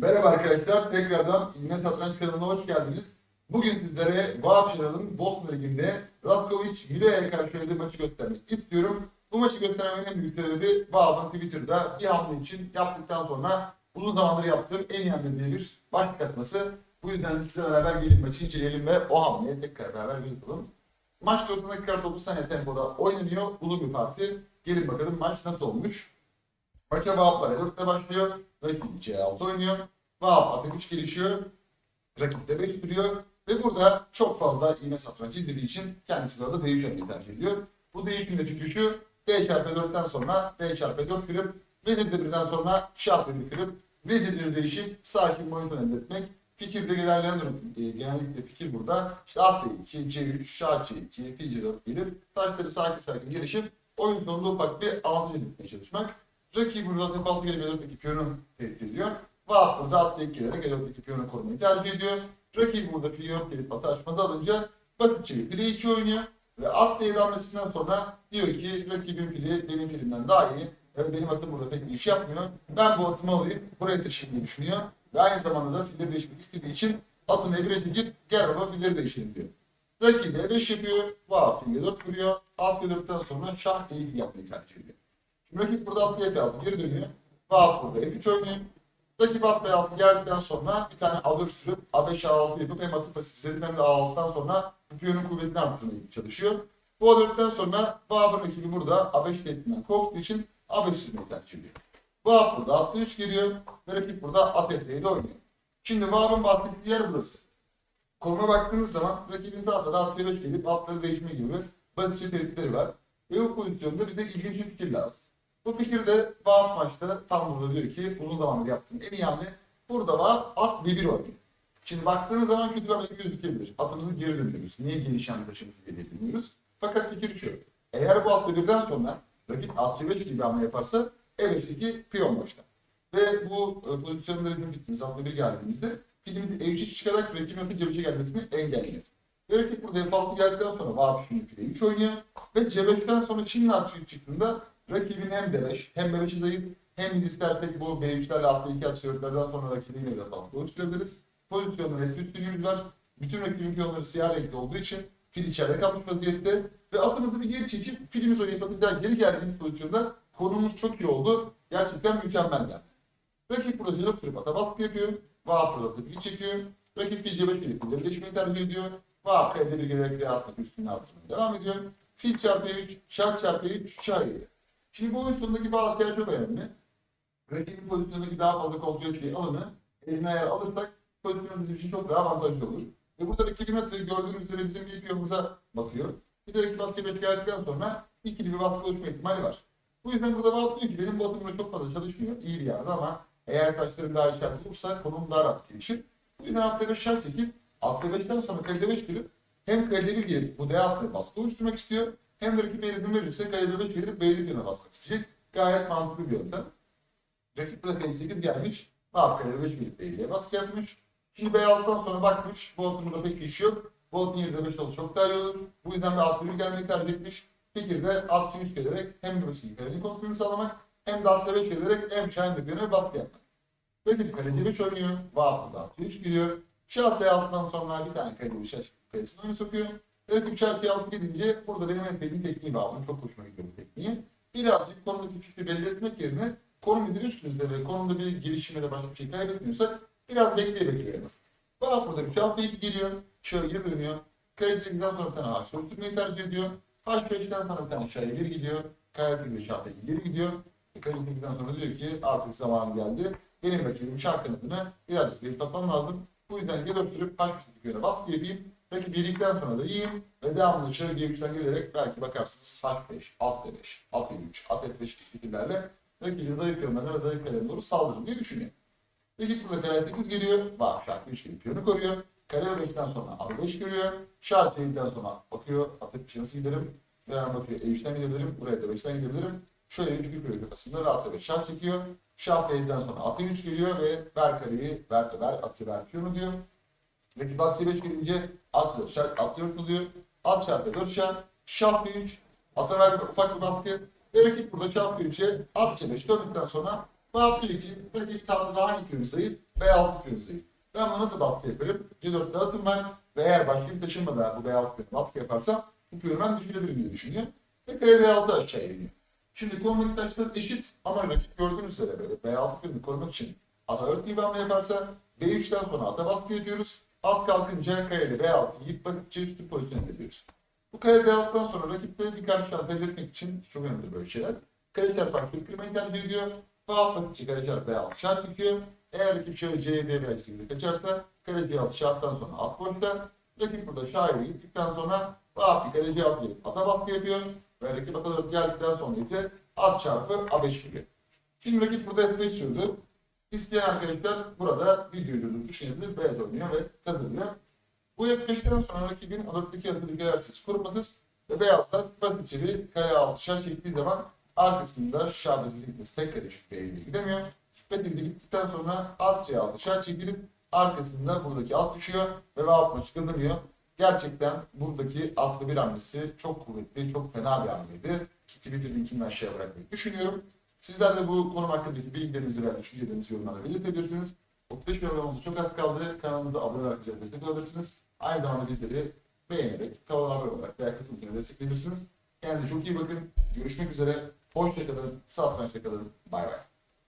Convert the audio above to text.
Merhaba arkadaşlar, tekrardan İlme Satranç kanalına hoş geldiniz. Bugün sizlere Vahapşaral'ın Bosna Ligi'nde Ratkovic Milo'ya karşı oynadığı maçı göstermek istiyorum. Bu maçı göstermemin en büyük sebebi Vahap'ın Twitter'da bir hamle için yaptıktan sonra uzun zamandır yaptığım en iyi hamle diye bir başlık atması. Bu yüzden sizle beraber gelip maçı inceleyelim ve o hamleye tekrar beraber göz atalım. Maç 90 dakika 30 saniye tempoda oynanıyor. Uzun bir parti. Gelin bakalım maç nasıl olmuş. Maça Vahaplar E4'te başlıyor. Rakip C6 oynuyor. Vahap atı 3 gelişiyor. Rakip de 5 duruyor. Ve burada çok fazla iğne satranç izlediği için kendisi burada D3 hamleyi tercih ediyor. Bu D3'ün de fikri şu. D çarpı 4'ten sonra D çarpı 4 kırıp Vezir de birden sonra Şah bir kırıp Vezir bir değişip sakin boyutunu elde etmek. Fikirde durum, e, genellikle fikir burada. İşte at D2, C3, Şah C2, Fil C4 gelip taşları sakin sakin gelişip oyun sonunda ufak bir avantaj etmeye çalışmak. Burada atıp altı gelip L4'teki piyonu tehdit ediyor. Vahap burada atlayıp gelerek L4'teki piyonu korumayı tercih ediyor. Rakibi burada 4 gelip atı açmada alınca basitçe bir fili 2 oynuyor. Ve at D hamlesinden sonra diyor ki rakibin fili benim filimden daha iyi. Ve benim atım burada pek bir iş yapmıyor. Ben bu atımı alayım buraya taşıyayım diye düşünüyor. Ve aynı zamanda da filleri değişmek istediği için atını E1'e çekip gel baba filleri değişelim diyor. Rakibi E5 yapıyor. Vahap fili 4 vuruyor. Alt F4'ten sonra şah E2 yapmayı tercih ediyor. Rakip burada atlı F6 geri dönüyor. Vahap burada F3 oynuyor. Rakip at B6 geldikten sonra bir tane A4 sürüp A5 A6 yapıp hem atı pasifize edip hem de A6'dan sonra piyonun kuvvetini arttırmaya çalışıyor. Bu A4'ten sonra Vahap'ın rakibi burada A5 tehdidinden korktuğu için A5 sürmeyi tercih ediyor. Vahap burada atlı 3 geliyor ve rakip burada at F7 oynuyor. Şimdi Vahap'ın bahsettiği yer burası. Konuma baktığınız zaman rakibin tahtada at C5 gelip atları değişme gibi basitçe tehditleri var. Ve bu pozisyonda bize ilginç bir fikir lazım. Bu fikir de Vahap maçta tam burada diyor ki uzun zamandır yaptığım en iyi hamle burada Vahap at B1 oynuyor. Şimdi baktığınız zaman kötü bir hamle gözükebilir. Atımızı geri döndürüyoruz. Niye geniş hamle taşımızı geri dönüyoruz? Fakat fikir şu. Eğer bu at B1'den sonra rakip at C5 gibi bir hamle yaparsa E5'teki piyon boşta. Ve bu e, pozisyonda bizim fikrimiz at B1 geldiğimizde filimizi E3'e çıkarak rakibin atı C5'e gelmesini engelliyor. Ve rakip burada F6 geldikten sonra Vahap şimdi E3 oynuyor. Ve C5'ten sonra şimdi at C3 çıktığında rakibin hem D5 hem B5'i zayıf hem biz istersek bu B3'lerle atlı iki atış dörtlerden sonra rakibi yine biraz fazla oluşturabiliriz. Pozisyonda net üstünlüğümüz var. Bütün rakibin piyonları siyah renkli olduğu için fil içeride kalmış vaziyette. Ve atımızı bir geri çekip filimiz oynayıp daha geri geldiğimiz pozisyonda konumuz çok iyi oldu. Gerçekten mükemmel geldi. Rakip burada C4 sürüp ata baskı yapıyor. Vahap burada fil çekiyor. Rakip fil C5 gelip filleri değişmeyi tercih ediyor. Vahap elde bir gelerek diğer atmak üstüne artırmaya devam ediyor. Fil çarpı 3, şah çarpı 3, şah yedi. Şimdi bu oyun sonundaki şeyler çok önemli. Rakibin pozisyondaki daha fazla kontrol ettiği alanı eline eğer alırsak pozisyon bizim için çok daha avantajlı olur. Ve burada rakibin atı gördüğünüz üzere bizim bir piyonumuza bakıyor. Bir de rakip atı 5 geldikten sonra ikili bir baskı oluşma ihtimali var. Bu yüzden burada Vahap diyor ki benim bu atımla çok fazla çalışmıyor. iyi bir yerde ama eğer taşlarım daha işaret olursa konum daha rahat gelişir. Bu yüzden atla 5 şart çekip atla 5'ten sonra kalede 5 girip hem kalede 1 gelip bu D atla baskı oluşturmak istiyor. Hem de eğer izin verirse kalede 5 gelip B'li birine basmak isteyecek. Gayet mantıklı bir yöntem. Rakip de kalede 8 gelmiş. Vahap kalede 5 gelip B'liye baskı yapmış. Şimdi B6'dan sonra bakmış. Bu atın burada pek bir işi yok. Bu atın yerinde 5 olsa çok daha iyi olur. Bu yüzden at 1 gelmeyi tercih etmiş. Fikirde at 3 gelerek hem de başını kalenin kontrolünü sağlamak hem de atla 5 gelerek hem şahin de birine baskı yapmak. Rakip kaleci 5 oynuyor. Vahap da atı 3 giriyor. Şah D6'dan sonra bir tane kaleci 5 kalesini oyunu sokuyor. Rakip şah D6 gidince burada benim en sevdiğim tekniği Vahap'ın. Çok hoşuma gidiyor bu tekniği. Birazcık konumdaki fikri belli etmek yerine konum bizim üstümüzde ve konumda bir gelişim ya da başka bir şey kaybetmiyorsak biraz bekleye bekleye Vahap burada bir şah D2 geliyor. Şah geri dönüyor. Kaleci 8'den sonra bir tane H4 tutmayı tercih ediyor. H5'ten sonra bir tane şah geri gidiyor. Kaleci şah D2 geri gidiyor. Kaleci 8'den sonra diyor ki artık zamanı geldi. Benim rakibim şah kanadını birazcık zayıf tutmam lazım. Bu yüzden G4 sürüp H5'teki yöne baskı yapayım. Rakip yedikten sonra da yiyeyim. Ve devamlı dışarı G3'ten gelerek belki bakarsınız H5, alt D5, alt D3, alt F5 gibi fikirlerle rakibin zayıf yönlerine ve zayıf kalemine doğru saldırın diye düşünüyor. Rakip burada kare 8 geliyor. Vahap şah 3 gelip piyonu koruyor. Kare 5'ten sonra A5 görüyor. Şah C'den sonra bakıyor. Atıp bir nasıl giderim? Veya bakıyor E3'ten gidebilirim. Buraya da 5'ten gidebilirim. Şöyle bir fikir kuruyor kafasında. Rahatla ve şah çekiyor. Şah B'den sonra atı 3 geliyor ve ver kareyi, ver ver atı ver piyonu diyor. Rakip at C5 gelince at 4 şah, at 4 oluyor. At çarpı 4 şah, şah B3, ata ver ufak bir baskı. Ve rakip burada şah B3'e at C5 döndükten sonra Vahap diyor ki rakip tahtada hangi piyonu zayıf? B6 piyonu Ben bunu nasıl baskı yaparım? C4'te atım var ve eğer başka bir taşınmada bu B6 piyonu baskı yaparsam bu piyonu ben düşürebilirim diye düşünüyor. Ve kare D6 aşağıya iniyor. Şimdi konumdaki taşlar eşit ama rakip gördüğünüz üzere böyle B6 piyonunu korumak için ata ört gibi hamle yaparsa B3'ten sonra ata baskı yapıyoruz. At kalkınca kareli B6 yiyip basitçe üstü pozisyon ediyoruz. Bu kare D6'dan sonra rakipte bir karşı şans elde etmek için çok önemli böyle şeyler. Kare çarpı bir kırmayı tercih ediyor. Ve alt basitçe kare çarpı B6 şah çekiyor. Eğer rakip şöyle C'ye D bir açısıyla kaçarsa kare C6 şahtan sonra at boşta. Rakip burada şah ile gittikten sonra Vahap bir kare C6 gelip ata baskı yapıyor. Ve rakip ata 4 geldikten sonra ise at çarpı A5 figür. Şimdi rakip burada F5 sürdü. İsteyen arkadaşlar burada videoyu durdurup düşünebilir. Beyaz oynuyor ve kazanıyor. Bu F5'ten sonra rakibin alıttaki atılık ayarsiz korumasız ve beyazlar basit içeri kare altı şah çektiği zaman arkasında şah ve gitmesi tek kare şık ile gidemiyor. Ve sizde gittikten sonra alt C6 şah çekilip arkasında buradaki alt düşüyor ve alt maçı kazanıyor. Gerçekten buradaki atlı bir hamlesi çok kuvvetli, çok fena bir hamleydi. Twitter'ı linkini aşağıya bırakmayı düşünüyorum. Sizler de bu konum hakkındaki bilgilerinizi veya düşüncelerinizi yorumlarda belirtebilirsiniz. 35 bin abonemiz çok az kaldı. Kanalımıza abone olarak bize destek olabilirsiniz. Aynı zamanda bizleri beğenerek, kanala abone olarak veya katılımcıları destekleyebilirsiniz. Kendinize çok iyi bakın. Görüşmek üzere. Hoşçakalın. Sağlıkla kalın. Bay bay.